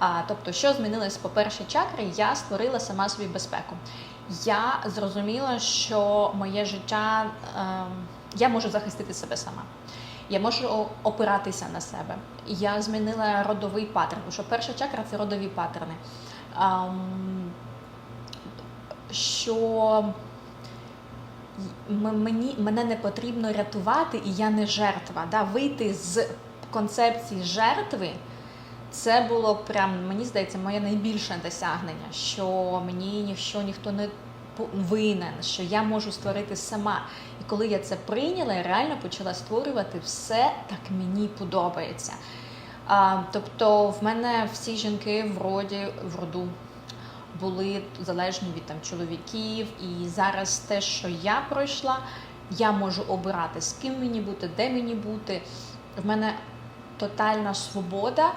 А, тобто, що змінилось по першій чакрі, я створила сама собі безпеку. Я зрозуміла, що моє життя ем, я можу захистити себе сама. Я можу опиратися на себе. Я змінила родовий паттерн, тому що перша чакра це родові паттерни. Ем, що мені, мене не потрібно рятувати, і я не жертва. Да? Вийти з концепції жертви. Це було прям, мені здається, моє найбільше досягнення, що мені ніщо ніхто не винен, що я можу створити сама. І коли я це прийняла, я реально почала створювати все так мені подобається. А, тобто в мене всі жінки в роді в роду були залежні від там чоловіків, і зараз те, що я пройшла, я можу обирати, з ким мені бути, де мені бути. В мене тотальна свобода